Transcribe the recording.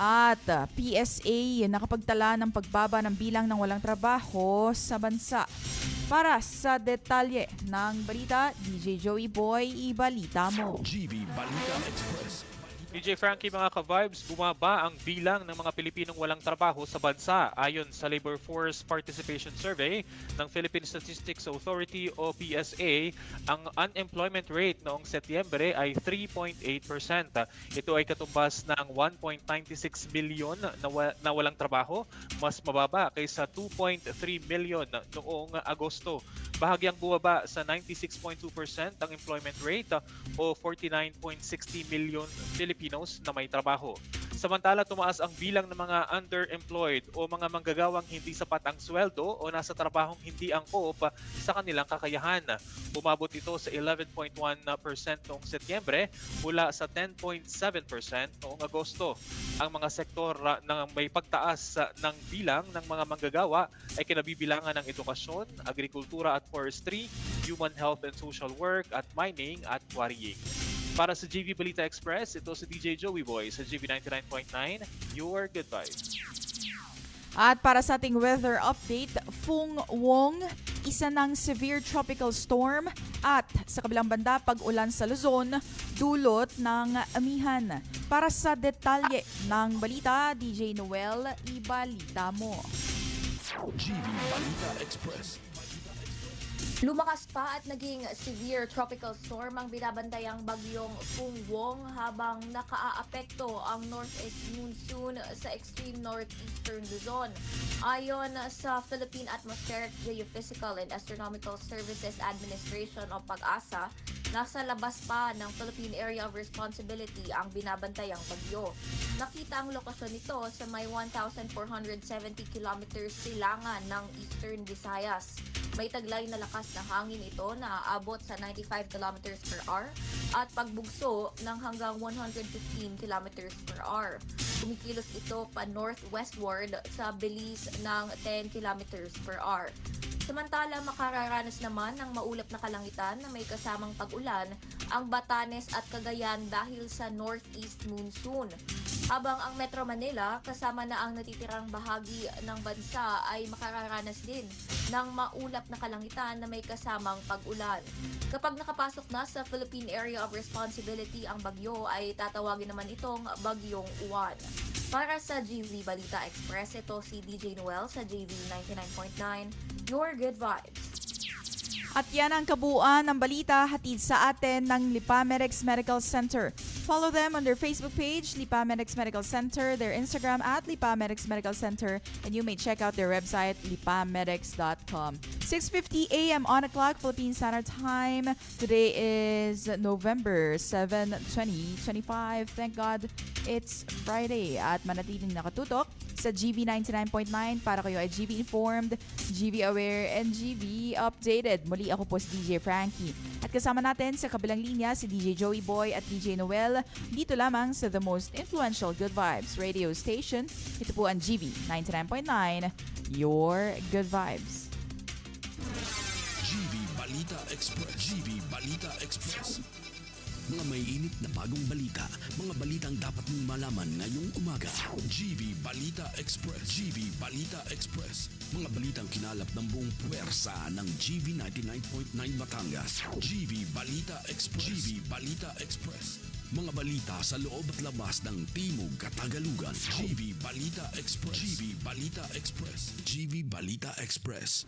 At uh, PSA nakapagtala ng pagbaba ng bilang ng walang trabaho sa bansa. Para sa detalye ng balita, DJ Joey Boy, ibalita mo. GV Balita Express. DJ Frankie mga ka-vibes, bumaba ang bilang ng mga Pilipinong walang trabaho sa bansa ayon sa Labor Force Participation Survey ng Philippine Statistics Authority o PSA. Ang unemployment rate noong Setyembre ay 3.8%. Ito ay katumbas ng 1.96 million na, wa- na walang trabaho, mas mababa kaysa 2.3 million noong Agosto. Bahagyang bumaba sa 96.2% ang employment rate o 49.60 million Filipinos na may trabaho. Samantala, tumaas ang bilang ng mga underemployed o mga manggagawang hindi sapat ang sweldo o nasa trabahong hindi angkop sa kanilang kakayahan. Umabot ito sa 11.1% noong Setyembre mula sa 10.7% noong Agosto. Ang mga sektor na may pagtaas ng bilang ng mga manggagawa ay kinabibilangan ng edukasyon, agrikultura at forestry, human health and social work at mining at quarrying. Para sa GV Balita Express, ito si DJ Joey Boy sa GV 99.9, Your Good Vibes. At para sa ating weather update, Fung Wong, isa ng severe tropical storm at sa kabilang banda pag-ulan sa Luzon, dulot ng amihan. Para sa detalye ng balita, DJ Noel, ibalita mo. GV Balita Express. Lumakas pa at naging severe tropical storm ang binabantayang bagyong Pungwong habang nakaaapekto ang northeast monsoon sa extreme northeastern Luzon. Ayon sa Philippine Atmospheric Geophysical and Astronomical Services Administration o PAG-ASA, nasa labas pa ng Philippine Area of Responsibility ang binabantayang bagyo. Nakita ang lokasyon nito sa may 1,470 kilometers silangan ng Eastern Visayas. May taglay na lakas na hangin ito na aabot sa 95 kilometers per hour at pagbugso ng hanggang 115 kilometers per hour. Kumikilos ito pa northwestward sa bilis ng 10 kilometers per hour. Samantala, makararanas naman ng maulap na kalangitan na may kasamang pag-ulan ang Batanes at Cagayan dahil sa northeast monsoon. Habang ang Metro Manila, kasama na ang natitirang bahagi ng bansa ay makararanas din ng maulap na kalangitan na may kasamang pag-ulan. Kapag nakapasok na sa Philippine Area of Responsibility ang bagyo ay tatawagin naman itong Bagyong Uwan. Para sa GV Balita Express, ito si DJ Noel sa GV 99.9, Your Good Vibes. At yan ang kabuuan ng balita hatid sa atin ng Lipamedex Medical Center. Follow them on their Facebook page, Lipamedex Medical Center, their Instagram at Lipamedex Medical Center, and you may check out their website, lipamedex.com. 6.50 a.m. on the clock, Philippine Standard Time. Today is November 7, 2025. Thank God it's Friday at manatiling nakatutok sa GV 99.9 para kayo ay GV informed, GV aware, and GV updated. Muli ako po si DJ Frankie. At kasama natin sa kabilang linya si DJ Joey Boy at DJ Noel dito lamang sa the most influential Good Vibes radio station. Ito po ang GV 99.9, Your Good Vibes. GV Balita Express. GV Balita Express. Mga may init na bagong balita. Mga balitang dapat mong malaman ngayong umaga. GV Balita Express. GV Balita Express. Mga balitang kinalap ng buong puwersa ng GV 99.9 Batangas. GV Balita Express. GV Balita Express. Mga balita sa loob at labas ng Timog Katagalugan. GV Balita Express. GV Balita Express. GV Balita Express.